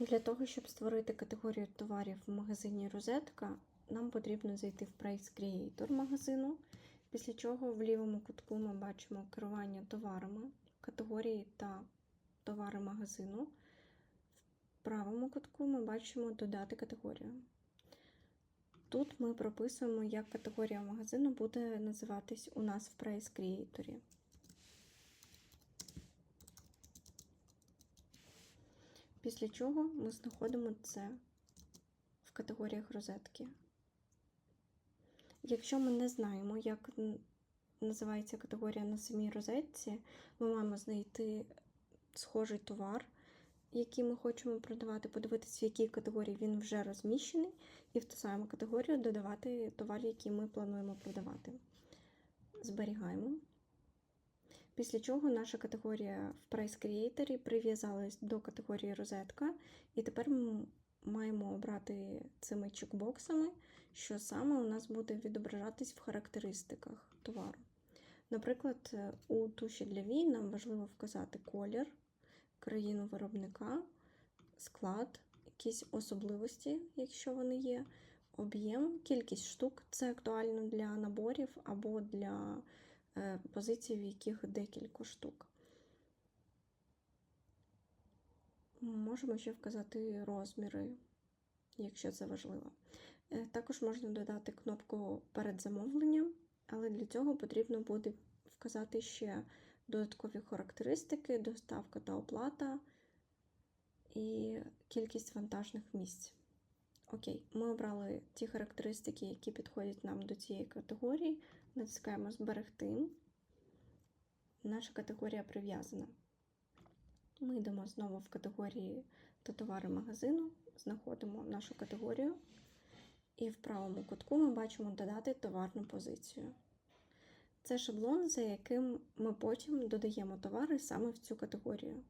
Для того, щоб створити категорію товарів в магазині Розетка, нам потрібно зайти в Price Creator магазину, після чого в лівому кутку ми бачимо керування товарами, категорії та товари магазину. В правому кутку ми бачимо додати категорію. Тут ми прописуємо, як категорія магазину буде називатись у нас в Price Creator. Після чого ми знаходимо це в категоріях розетки. Якщо ми не знаємо, як називається категорія на самій розетці, ми маємо знайти схожий товар, який ми хочемо продавати, подивитися, в якій категорії він вже розміщений, і в ту саму категорію додавати товар, який ми плануємо продавати. Зберігаємо. Після чого наша категорія в Price Creator прив'язалась до категорії розетка, і тепер ми маємо обрати цими чекбоксами, що саме у нас буде відображатись в характеристиках товару. Наприклад, у туші для вій нам важливо вказати колір, країну виробника, склад, якісь особливості, якщо вони є, об'єм, кількість штук. Це актуально для наборів або для позицій, в яких декілька штук. Можемо ще вказати розміри, якщо це важливо. Е, Також можна додати кнопку перед замовленням, але для цього потрібно буде вказати ще додаткові характеристики, доставка та оплата і кількість вантажних місць. Окей, ми обрали ті характеристики, які підходять нам до цієї категорії. Натискаємо Зберегти. Наша категорія прив'язана. Ми йдемо знову в категорії та товари магазину, знаходимо нашу категорію, і в правому кутку ми бачимо додати товарну позицію. Це шаблон, за яким ми потім додаємо товари саме в цю категорію.